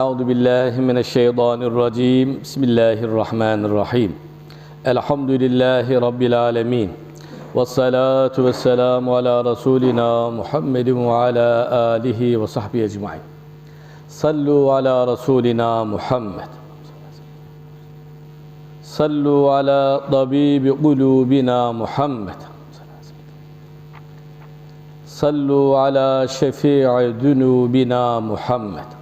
Euzu billahi mineşşeytanirracim. Bismillahirrahmanirrahim. Elhamdülillahi rabbil alamin. Ve salatu ve selamu ala rasulina Muhammedin ve ala alihi ve sahbihi ecmaîn. Sallu ala rasulina Muhammed. Sallu ala tabibi kulubina Muhammed. Sallu ala şefii dunubina Muhammed.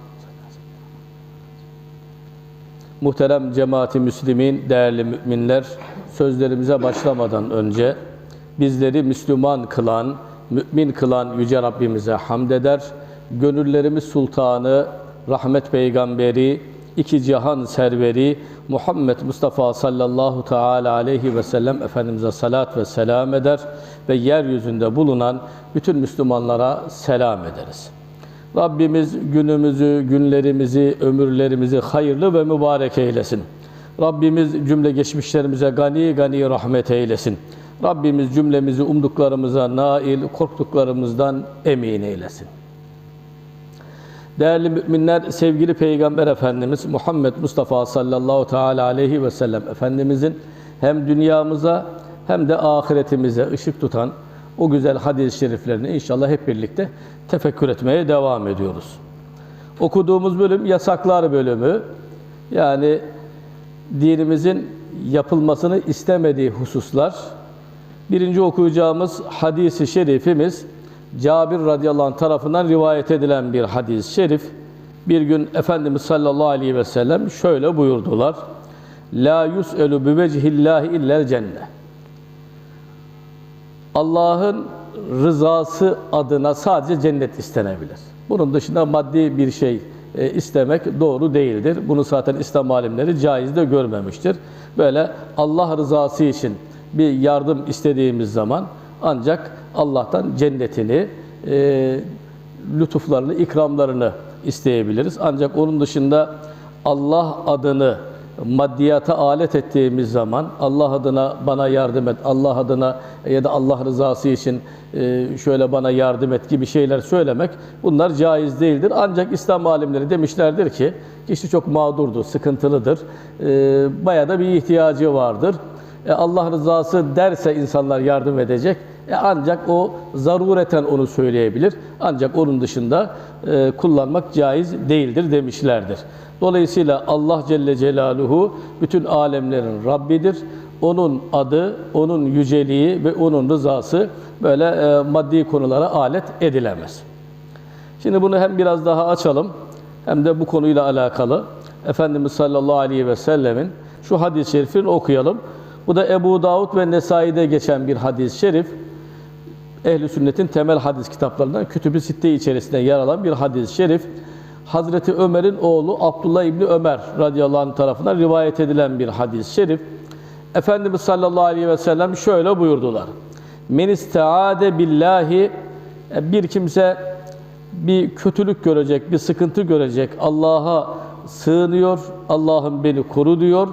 Muhterem cemaati Müslümin, değerli müminler, sözlerimize başlamadan önce bizleri Müslüman kılan, mümin kılan Yüce Rabbimize hamd eder. Gönüllerimiz sultanı, rahmet peygamberi, iki cihan serveri Muhammed Mustafa sallallahu teala aleyhi ve sellem Efendimiz'e salat ve selam eder ve yeryüzünde bulunan bütün Müslümanlara selam ederiz. Rabbimiz günümüzü, günlerimizi, ömürlerimizi hayırlı ve mübarek eylesin. Rabbimiz cümle geçmişlerimize gani gani rahmet eylesin. Rabbimiz cümlemizi umduklarımıza nail, korktuklarımızdan emin eylesin. Değerli müminler, sevgili Peygamber Efendimiz Muhammed Mustafa sallallahu teala aleyhi ve sellem Efendimizin hem dünyamıza hem de ahiretimize ışık tutan o güzel hadis-i şeriflerini inşallah hep birlikte tefekkür etmeye devam ediyoruz. Okuduğumuz bölüm yasaklar bölümü. Yani dinimizin yapılmasını istemediği hususlar. Birinci okuyacağımız hadisi şerifimiz Cabir radıyallahu anh tarafından rivayet edilen bir hadis-i şerif. Bir gün Efendimiz sallallahu aleyhi ve sellem şöyle buyurdular. La yus'elu bi vecihillahi illel cennet. Allah'ın rızası adına sadece cennet istenebilir. Bunun dışında maddi bir şey e, istemek doğru değildir. Bunu zaten İslam alimleri caiz de görmemiştir. Böyle Allah rızası için bir yardım istediğimiz zaman ancak Allah'tan cennetini, e, lütuflarını, ikramlarını isteyebiliriz. Ancak onun dışında Allah adını maddiyata alet ettiğimiz zaman Allah adına bana yardım et, Allah adına ya da Allah rızası için e, şöyle bana yardım et gibi şeyler söylemek bunlar caiz değildir. Ancak İslam alimleri demişlerdir ki kişi çok mağdurdur, sıkıntılıdır. E, bayağı da bir ihtiyacı vardır. E, Allah rızası derse insanlar yardım edecek. E ancak o zarureten onu söyleyebilir. Ancak onun dışında e, kullanmak caiz değildir demişlerdir. Dolayısıyla Allah Celle Celaluhu bütün alemlerin Rabbidir. Onun adı, onun yüceliği ve onun rızası böyle e, maddi konulara alet edilemez. Şimdi bunu hem biraz daha açalım hem de bu konuyla alakalı Efendimiz sallallahu aleyhi ve sellemin şu hadis-i şerifini okuyalım. Bu da Ebu Davud ve Nesai'de geçen bir hadis-i şerif. Ehli sünnetin temel hadis kitaplarından Kütüb-i Sitte içerisinde yer alan bir hadis-i şerif. Hazreti Ömer'in oğlu Abdullah İbni Ömer radıyallahu anh tarafından rivayet edilen bir hadis-i şerif. Efendimiz sallallahu aleyhi ve sellem şöyle buyurdular. Men isteade billahi bir kimse bir kötülük görecek, bir sıkıntı görecek. Allah'a sığınıyor, Allah'ım beni koru diyor.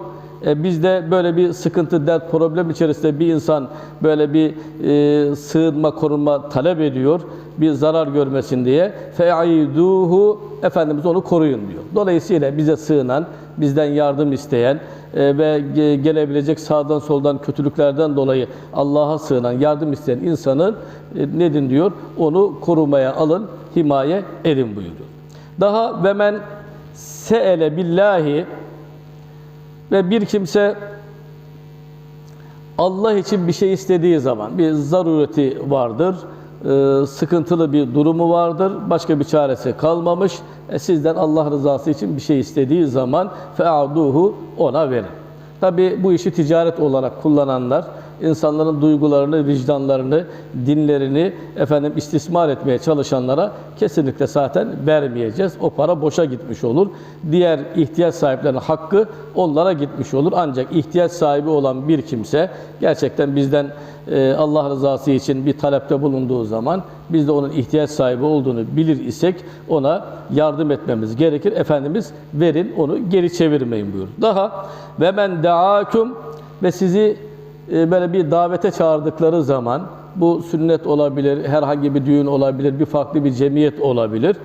E, bizde böyle bir sıkıntı, dert, problem içerisinde bir insan böyle bir e, sığınma, korunma talep ediyor. Bir zarar görmesin diye. Fe'iduhu Efendimiz onu koruyun diyor. Dolayısıyla bize sığınan, bizden yardım isteyen e, ve gelebilecek sağdan soldan kötülüklerden dolayı Allah'a sığınan, yardım isteyen insanın e, nedin diyor? Onu korumaya alın, himaye edin buyuruyor. Daha ve men se'ele billahi ve bir kimse Allah için bir şey istediği zaman bir zarureti vardır, e, sıkıntılı bir durumu vardır, başka bir çaresi kalmamış. E, sizden Allah rızası için bir şey istediği zaman fe'aduhu ona verin. Tabi bu işi ticaret olarak kullananlar, insanların duygularını, vicdanlarını, dinlerini efendim istismar etmeye çalışanlara kesinlikle zaten vermeyeceğiz. O para boşa gitmiş olur. Diğer ihtiyaç sahiplerinin hakkı onlara gitmiş olur. Ancak ihtiyaç sahibi olan bir kimse gerçekten bizden e, Allah rızası için bir talepte bulunduğu zaman biz de onun ihtiyaç sahibi olduğunu bilir isek ona yardım etmemiz gerekir. Efendimiz verin onu geri çevirmeyin buyur. Daha ve men daakum ve sizi böyle bir davete çağırdıkları zaman bu sünnet olabilir, herhangi bir düğün olabilir, bir farklı bir cemiyet olabilir.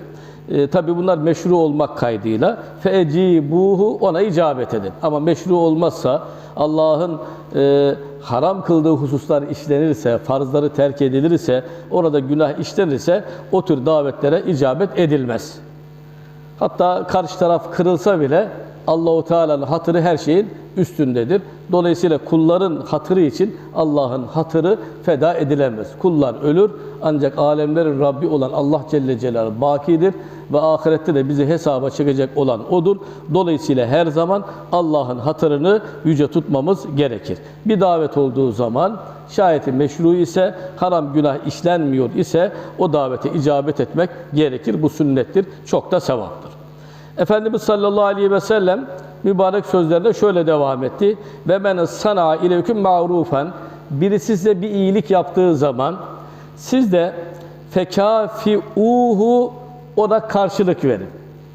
E, Tabi bunlar meşru olmak kaydıyla feecibuhu ona icabet edin. Ama meşru olmazsa Allah'ın e, haram kıldığı hususlar işlenirse, farzları terk edilirse, orada günah işlenirse o tür davetlere icabet edilmez. Hatta karşı taraf kırılsa bile Allahu Teala'nın hatırı her şeyin üstündedir. Dolayısıyla kulların hatırı için Allah'ın hatırı feda edilemez. Kullar ölür ancak alemlerin Rabbi olan Allah Celle Celaluhu bakidir ve ahirette de bizi hesaba çekecek olan odur. Dolayısıyla her zaman Allah'ın hatırını yüce tutmamız gerekir. Bir davet olduğu zaman şayeti meşru ise, haram günah işlenmiyor ise o davete icabet etmek gerekir. Bu sünnettir. Çok da sevaptır. Efendimiz sallallahu aleyhi ve sellem mübarek sözlerinde şöyle devam etti. Ve men sana ileyküm ma'rufen birisi size bir iyilik yaptığı zaman siz de fekafiuhu ona karşılık verin.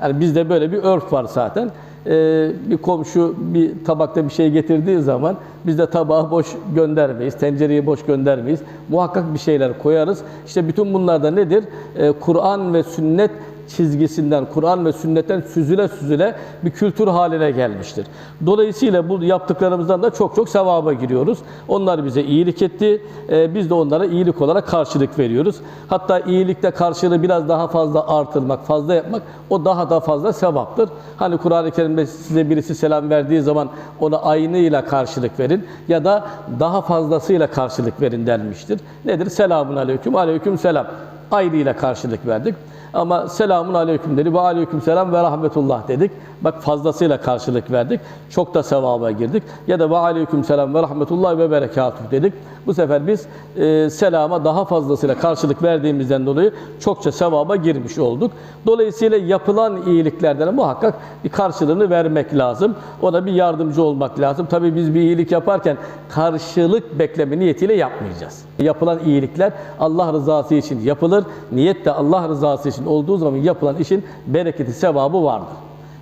Yani bizde böyle bir örf var zaten. Ee, bir komşu bir tabakta bir şey getirdiği zaman biz de tabağı boş göndermeyiz, tencereyi boş göndermeyiz. Muhakkak bir şeyler koyarız. İşte bütün bunlar da nedir? Ee, Kur'an ve sünnet çizgisinden, Kur'an ve sünnetten süzüle süzüle bir kültür haline gelmiştir. Dolayısıyla bu yaptıklarımızdan da çok çok sevaba giriyoruz. Onlar bize iyilik etti. Ee, biz de onlara iyilik olarak karşılık veriyoruz. Hatta iyilikte karşılığı biraz daha fazla artırmak, fazla yapmak o daha da fazla sevaptır. Hani Kur'an-ı Kerim'de size birisi selam verdiği zaman ona aynıyla karşılık verin ya da daha fazlasıyla karşılık verin denmiştir. Nedir? Selamun aleyküm, aleyküm selam. Ayrıyla karşılık verdik. Ama selamun aleyküm dedi ve aleyküm selam ve rahmetullah dedik. Bak fazlasıyla karşılık verdik. Çok da sevaba girdik. Ya da ve aleyküm selam ve rahmetullah ve berekatuh dedik. Bu sefer biz e, selama daha fazlasıyla karşılık verdiğimizden dolayı çokça sevaba girmiş olduk. Dolayısıyla yapılan iyiliklerden muhakkak bir karşılığını vermek lazım. Ona bir yardımcı olmak lazım. Tabii biz bir iyilik yaparken karşılık bekleme niyetiyle yapmayacağız. Yapılan iyilikler Allah rızası için yapılır. Niyet de Allah rızası için olduğu zaman yapılan işin bereketi, sevabı vardır.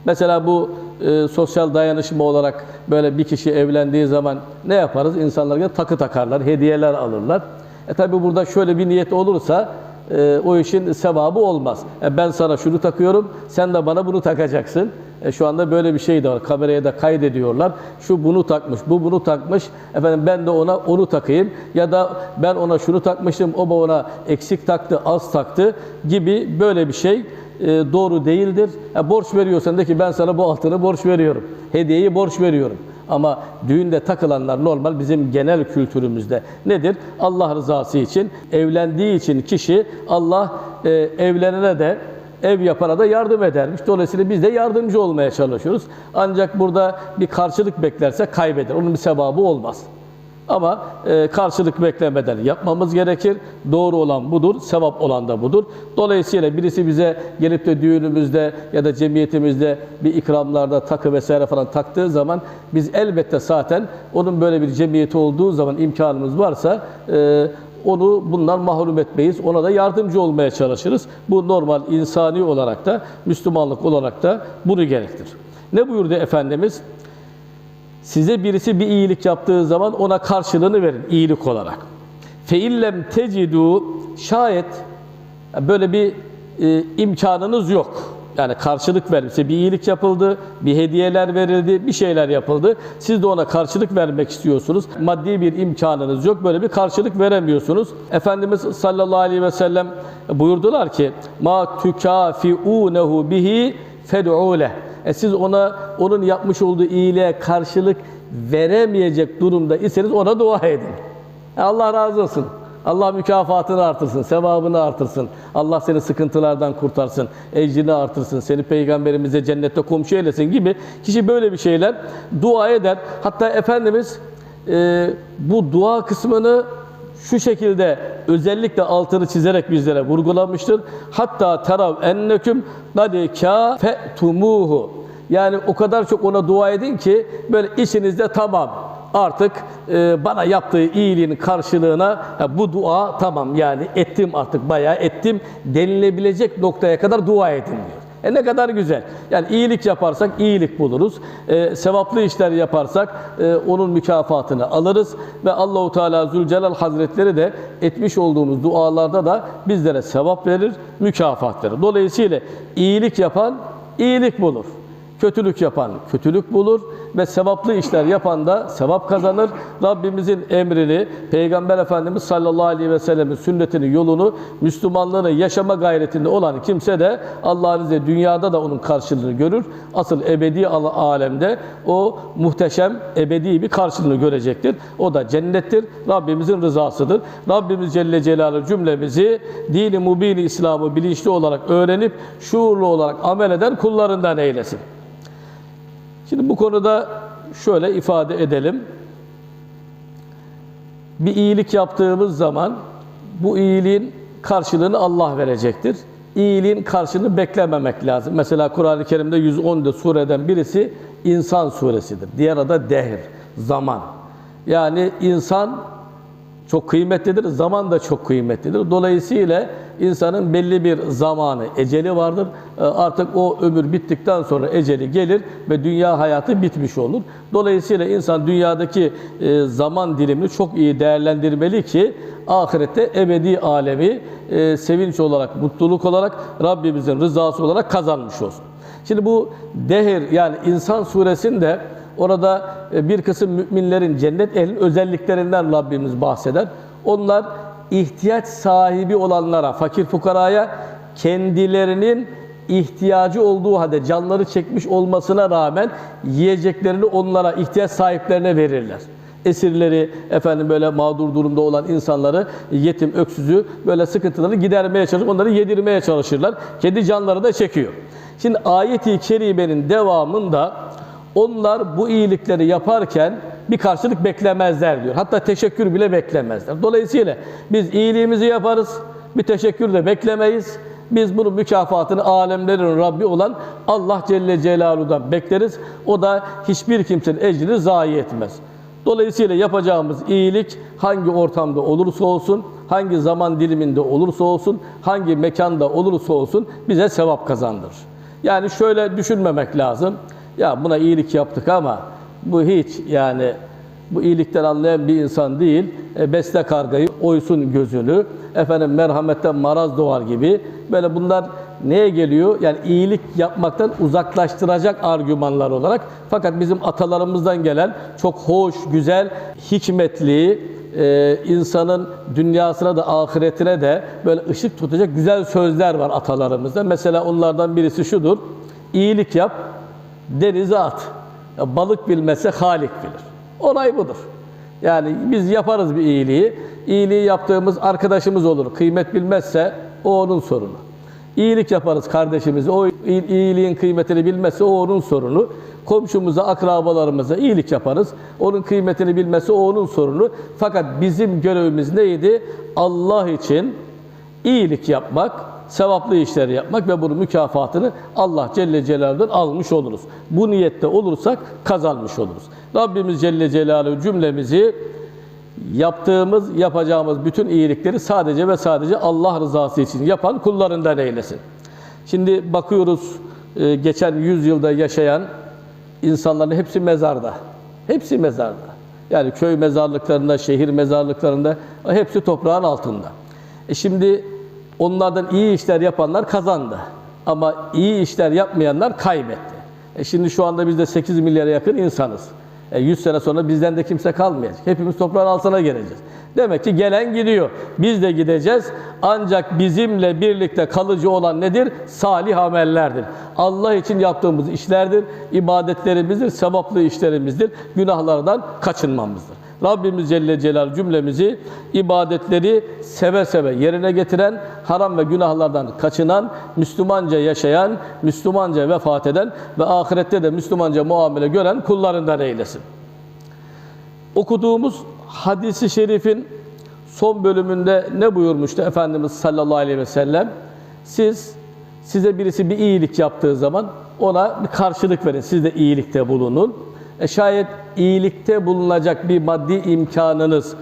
Mesela bu e, sosyal dayanışma olarak böyle bir kişi evlendiği zaman ne yaparız? İnsanlar takı takarlar, hediyeler alırlar. E tabi burada şöyle bir niyet olursa e, o işin sevabı olmaz. E, ben sana şunu takıyorum, sen de bana bunu takacaksın. E, şu anda böyle bir şey de var. Kameraya da kaydediyorlar. Şu bunu takmış, bu bunu takmış. Efendim ben de ona onu takayım. Ya da ben ona şunu takmıştım, o bana eksik taktı, az taktı gibi böyle bir şey e, doğru değildir. E, borç veriyorsan de ki ben sana bu altını borç veriyorum. Hediyeyi borç veriyorum. Ama düğünde takılanlar normal bizim genel kültürümüzde nedir? Allah rızası için, evlendiği için kişi Allah e, evlenene de ev yapana da yardım edermiş. Dolayısıyla biz de yardımcı olmaya çalışıyoruz. Ancak burada bir karşılık beklerse kaybeder. Onun bir sevabı olmaz. Ama e, karşılık beklemeden yapmamız gerekir. Doğru olan budur, sevap olan da budur. Dolayısıyla birisi bize gelip de düğünümüzde ya da cemiyetimizde bir ikramlarda takı vesaire falan taktığı zaman biz elbette zaten onun böyle bir cemiyeti olduğu zaman imkanımız varsa e, onu bundan mahrum etmeyiz. Ona da yardımcı olmaya çalışırız. Bu normal insani olarak da Müslümanlık olarak da bunu gerektir. Ne buyurdu Efendimiz? Size birisi bir iyilik yaptığı zaman ona karşılığını verin iyilik olarak. Feillem tecidu şayet böyle bir e, imkanınız yok. Yani karşılık verilse bir iyilik yapıldı, bir hediyeler verildi, bir şeyler yapıldı. Siz de ona karşılık vermek istiyorsunuz. Maddi bir imkanınız yok. Böyle bir karşılık veremiyorsunuz. Efendimiz sallallahu aleyhi ve sellem buyurdular ki: "Ma tukafiunehu bihi fed'u leh." E siz ona onun yapmış olduğu iyiliğe karşılık veremeyecek durumda iseniz ona dua edin. E Allah razı olsun. Allah mükafatını artırsın, sevabını artırsın. Allah seni sıkıntılardan kurtarsın, ecrini artırsın, seni peygamberimize cennette komşu eylesin gibi kişi böyle bir şeyler dua eder. Hatta Efendimiz e, bu dua kısmını şu şekilde özellikle altını çizerek bizlere vurgulamıştır. Hatta terav enneküm nadika fe'tumuhu. Yani o kadar çok ona dua edin ki böyle işinizde tamam. Artık e, bana yaptığı iyiliğin karşılığına ha, bu dua tamam yani ettim artık bayağı ettim denilebilecek noktaya kadar dua edin diyor. E ne kadar güzel. Yani iyilik yaparsak iyilik buluruz. E, sevaplı işler yaparsak e, onun mükafatını alırız ve Allahu Teala Zülcelal Hazretleri de etmiş olduğumuz dualarda da bizlere sevap verir, mükafat verir. Dolayısıyla iyilik yapan iyilik bulur. Kötülük yapan kötülük bulur ve sevaplı işler yapan da sevap kazanır. Rabbimizin emrini, Peygamber Efendimiz sallallahu aleyhi ve sellemin sünnetini, yolunu, Müslümanlığını yaşama gayretinde olan kimse de Allah'ın izniyle dünyada da onun karşılığını görür. Asıl ebedi al- alemde o muhteşem ebedi bir karşılığını görecektir. O da cennettir. Rabbimizin rızasıdır. Rabbimiz Celle Celaluhu cümlemizi dini mubini İslam'ı bilinçli olarak öğrenip şuurlu olarak amel eden kullarından eylesin. Şimdi bu konuda şöyle ifade edelim. Bir iyilik yaptığımız zaman bu iyiliğin karşılığını Allah verecektir. İyiliğin karşılığını beklememek lazım. Mesela Kur'an-ı Kerim'de 114 sureden birisi İnsan suresidir. Diğer adı Dehr, zaman. Yani insan çok kıymetlidir, zaman da çok kıymetlidir. Dolayısıyla insanın belli bir zamanı, eceli vardır. Ee, Artık o ömür bittikten sonra eceli gelir ve dünya hayatı bitmiş olur. Dolayısıyla insan dünyadaki e, zaman dilimini çok iyi değerlendirmeli ki ahirette ebedi alemi e, sevinç olarak, mutluluk olarak Rabbimizin rızası olarak kazanmış olsun. Şimdi bu Dehir yani İnsan suresinde Orada e, bir kısım müminlerin cennet ehlinin özelliklerinden Rabbimiz bahseder. Onlar ihtiyaç sahibi olanlara, fakir fukaraya kendilerinin ihtiyacı olduğu halde canları çekmiş olmasına rağmen yiyeceklerini onlara, ihtiyaç sahiplerine verirler. Esirleri, efendim böyle mağdur durumda olan insanları, yetim, öksüzü böyle sıkıntıları gidermeye çalışıp onları yedirmeye çalışırlar. Kendi canları da çekiyor. Şimdi ayet-i kerimenin devamında onlar bu iyilikleri yaparken bir karşılık beklemezler diyor. Hatta teşekkür bile beklemezler. Dolayısıyla biz iyiliğimizi yaparız, bir teşekkür de beklemeyiz. Biz bunun mükafatını alemlerin Rabbi olan Allah Celle Celaluhu'dan bekleriz. O da hiçbir kimsenin ecrini zayi etmez. Dolayısıyla yapacağımız iyilik hangi ortamda olursa olsun, hangi zaman diliminde olursa olsun, hangi mekanda olursa olsun bize sevap kazandırır. Yani şöyle düşünmemek lazım. Ya buna iyilik yaptık ama bu hiç yani bu iyilikten anlayan bir insan değil. E, besle kargayı, oysun gözünü, efendim merhametten maraz doğar gibi. Böyle bunlar neye geliyor? Yani iyilik yapmaktan uzaklaştıracak argümanlar olarak. Fakat bizim atalarımızdan gelen çok hoş, güzel, hikmetli, e, insanın dünyasına da ahiretine de böyle ışık tutacak güzel sözler var atalarımızda. Mesela onlardan birisi şudur. İyilik yap, denize at. Balık bilmese Halik bilir. Olay budur. Yani biz yaparız bir iyiliği. İyiliği yaptığımız arkadaşımız olur. Kıymet bilmezse o onun sorunu. İyilik yaparız kardeşimize. O iyi- iyiliğin kıymetini bilmezse o onun sorunu. Komşumuza, akrabalarımıza iyilik yaparız. Onun kıymetini bilmezse o onun sorunu. Fakat bizim görevimiz neydi? Allah için iyilik yapmak, sevaplı işler yapmak ve bunun mükafatını Allah Celle Celaluhu'dan almış oluruz. Bu niyette olursak kazanmış oluruz. Rabbimiz Celle Celaluhu cümlemizi yaptığımız, yapacağımız bütün iyilikleri sadece ve sadece Allah rızası için yapan kullarından eylesin. Şimdi bakıyoruz e, geçen yüzyılda yaşayan insanların hepsi mezarda. Hepsi mezarda. Yani köy mezarlıklarında, şehir mezarlıklarında hepsi toprağın altında. E şimdi onlardan iyi işler yapanlar kazandı. Ama iyi işler yapmayanlar kaybetti. E şimdi şu anda biz de 8 milyara yakın insanız. E 100 sene sonra bizden de kimse kalmayacak. Hepimiz toprağın altına geleceğiz. Demek ki gelen gidiyor. Biz de gideceğiz. Ancak bizimle birlikte kalıcı olan nedir? Salih amellerdir. Allah için yaptığımız işlerdir, ibadetlerimizdir, sevaplı işlerimizdir. Günahlardan kaçınmamızdır. Rabbimiz Celle Celal cümlemizi ibadetleri seve seve yerine getiren, haram ve günahlardan kaçınan, Müslümanca yaşayan, Müslümanca vefat eden ve ahirette de Müslümanca muamele gören kullarından eylesin. Okuduğumuz hadisi şerifin son bölümünde ne buyurmuştu Efendimiz sallallahu aleyhi ve sellem? Siz, size birisi bir iyilik yaptığı zaman ona bir karşılık verin. Siz de iyilikte bulunun. E şayet iyilikte bulunacak bir maddi imkanınız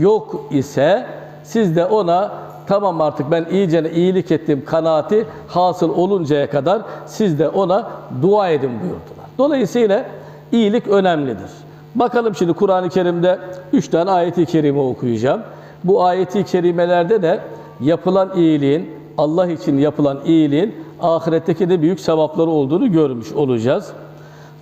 yok ise siz de ona tamam artık ben iyicene iyilik ettim kanaati hasıl oluncaya kadar siz de ona dua edin buyurdular. Dolayısıyla iyilik önemlidir. Bakalım şimdi Kur'an-ı Kerim'de üç tane ayeti kerime okuyacağım. Bu ayeti kerimelerde de yapılan iyiliğin, Allah için yapılan iyiliğin ahiretteki de büyük sevapları olduğunu görmüş olacağız.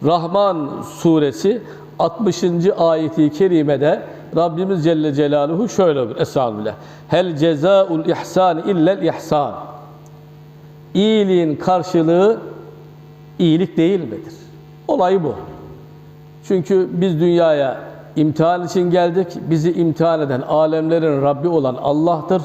Rahman suresi 60. ayeti kerimede Rabbimiz Celle Celaluhu şöyle buyuruyor. Estağfirullah. Hel cezaul ihsan illel ihsan. İyiliğin karşılığı iyilik değil midir? Olay bu. Çünkü biz dünyaya imtihan için geldik. Bizi imtihan eden alemlerin Rabbi olan Allah'tır.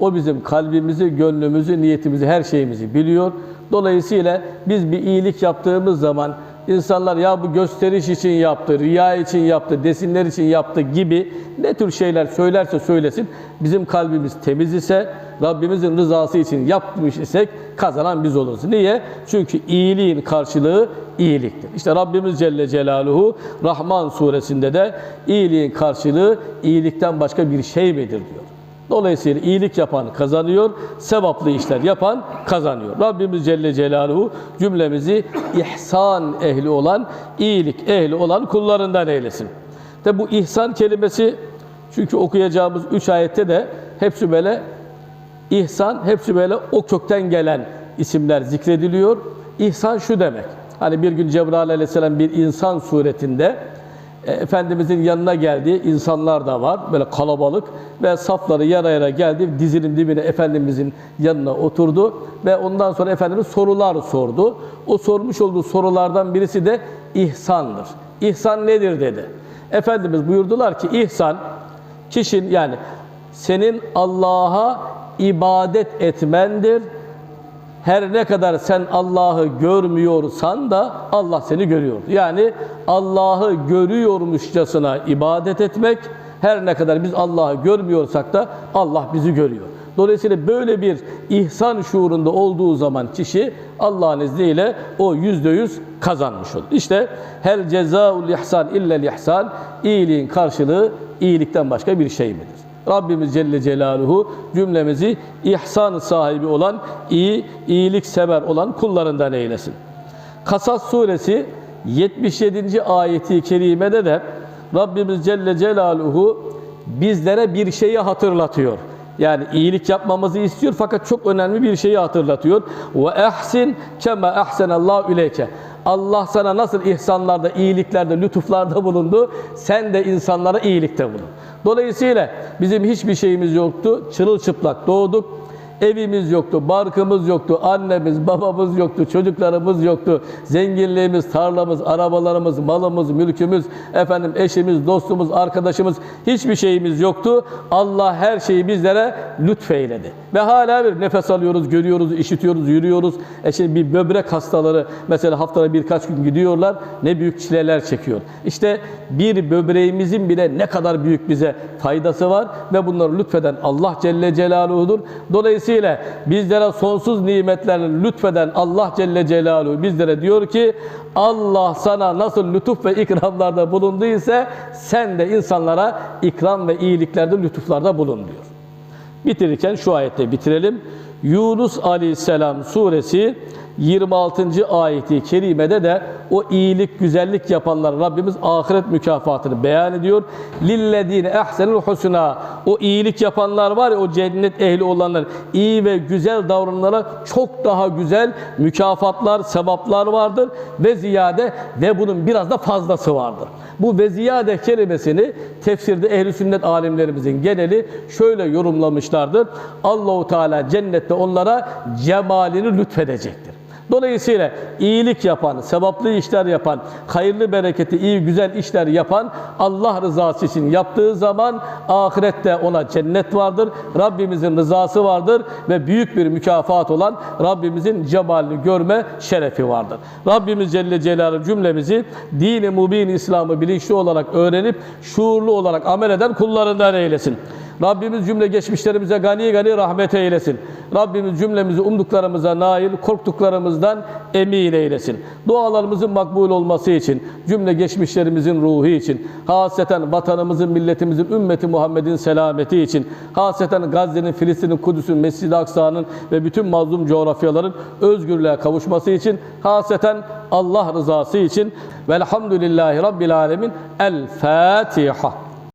O bizim kalbimizi, gönlümüzü, niyetimizi, her şeyimizi biliyor. Dolayısıyla biz bir iyilik yaptığımız zaman insanlar ya bu gösteriş için yaptı, riya için yaptı, desinler için yaptı gibi ne tür şeyler söylerse söylesin bizim kalbimiz temiz ise Rabbimizin rızası için yapmış isek kazanan biz oluruz. Niye? Çünkü iyiliğin karşılığı iyiliktir. İşte Rabbimiz Celle Celaluhu Rahman suresinde de iyiliğin karşılığı iyilikten başka bir şey midir diyor. Dolayısıyla iyilik yapan kazanıyor, sevaplı işler yapan kazanıyor. Rabbimiz Celle Celaluhu cümlemizi ihsan ehli olan, iyilik ehli olan kullarından eylesin. De bu ihsan kelimesi çünkü okuyacağımız üç ayette de hepsi böyle ihsan, hepsi böyle o kökten gelen isimler zikrediliyor. İhsan şu demek. Hani bir gün Cebrail aleyhisselam bir insan suretinde e, Efendimizin yanına geldiği insanlar da var. Böyle kalabalık ve safları yara yara geldi. Dizinin dibine Efendimizin yanına oturdu ve ondan sonra Efendimiz sorular sordu. O sormuş olduğu sorulardan birisi de ihsandır. İhsan nedir dedi. Efendimiz buyurdular ki ihsan kişinin yani senin Allah'a ibadet etmendir. Her ne kadar sen Allah'ı görmüyorsan da Allah seni görüyor. Yani Allah'ı görüyormuşçasına ibadet etmek, her ne kadar biz Allah'ı görmüyorsak da Allah bizi görüyor. Dolayısıyla böyle bir ihsan şuurunda olduğu zaman kişi Allah'ın izniyle o yüzde yüz kazanmış olur. İşte hel cezaul ihsan illel ihsan iyiliğin karşılığı iyilikten başka bir şey midir? Rabbimiz Celle Celaluhu cümlemizi ihsan sahibi olan, iyi, iyilik sever olan kullarından eylesin. Kasas suresi 77. ayeti kerimede de Rabbimiz Celle Celaluhu bizlere bir şeyi hatırlatıyor. Yani iyilik yapmamızı istiyor fakat çok önemli bir şeyi hatırlatıyor. Ve ehsin kema ehsenallahu ileyke. Allah sana nasıl ihsanlarda, iyiliklerde, lütuflarda bulundu, sen de insanlara iyilikte bulun. Dolayısıyla bizim hiçbir şeyimiz yoktu. Çırılçıplak doğduk. Evimiz yoktu, barkımız yoktu, annemiz, babamız yoktu, çocuklarımız yoktu. Zenginliğimiz, tarlamız, arabalarımız, malımız, mülkümüz, efendim eşimiz, dostumuz, arkadaşımız hiçbir şeyimiz yoktu. Allah her şeyi bizlere lütfeyledi. Ve hala bir nefes alıyoruz, görüyoruz, işitiyoruz, yürüyoruz. E şimdi bir böbrek hastaları mesela haftada birkaç gün gidiyorlar. Ne büyük çileler çekiyor. İşte bir böbreğimizin bile ne kadar büyük bize faydası var ve bunları lütfeden Allah Celle Celaluhu'dur. Dolayısıyla bizlere sonsuz nimetlerini lütfeden Allah Celle Celaluhu bizlere diyor ki Allah sana nasıl lütuf ve ikramlarda bulunduysa sen de insanlara ikram ve iyiliklerde lütuflarda bulun diyor. Bitirirken şu ayette bitirelim. Yunus Aleyhisselam suresi 26. ayeti kerimede de o iyilik, güzellik yapanlar Rabbimiz ahiret mükafatını beyan ediyor. Lillezine ehsenul husna. O iyilik yapanlar var ya o cennet ehli olanlar iyi ve güzel davrananlara çok daha güzel mükafatlar, sevaplar vardır ve ziyade ve bunun biraz da fazlası vardır. Bu ve ziyade kelimesini tefsirde ehli sünnet alimlerimizin geneli şöyle yorumlamışlardır. Allahu Teala cennette onlara cemalini lütfedecektir. Dolayısıyla iyilik yapan, sevaplı işler yapan, hayırlı bereketi, iyi güzel işler yapan Allah rızası için yaptığı zaman ahirette ona cennet vardır. Rabbimizin rızası vardır ve büyük bir mükafat olan Rabbimizin cemalini görme şerefi vardır. Rabbimiz Celle Celaluhu cümlemizi dini mubin İslam'ı bilinçli olarak öğrenip şuurlu olarak amel eden kullarından eylesin. Rabbimiz cümle geçmişlerimize gani gani rahmet eylesin. Rabbimiz cümlemizi umduklarımıza nail, korktuklarımızdan emin eylesin. Dualarımızın makbul olması için, cümle geçmişlerimizin ruhu için, haseten vatanımızın, milletimizin, ümmeti Muhammed'in selameti için, haseten Gazze'nin, Filistin'in, Kudüs'ün, Mescid-i Aksa'nın ve bütün mazlum coğrafyaların özgürlüğe kavuşması için, haseten Allah rızası için velhamdülillahi Rabbil Alemin El Fatiha.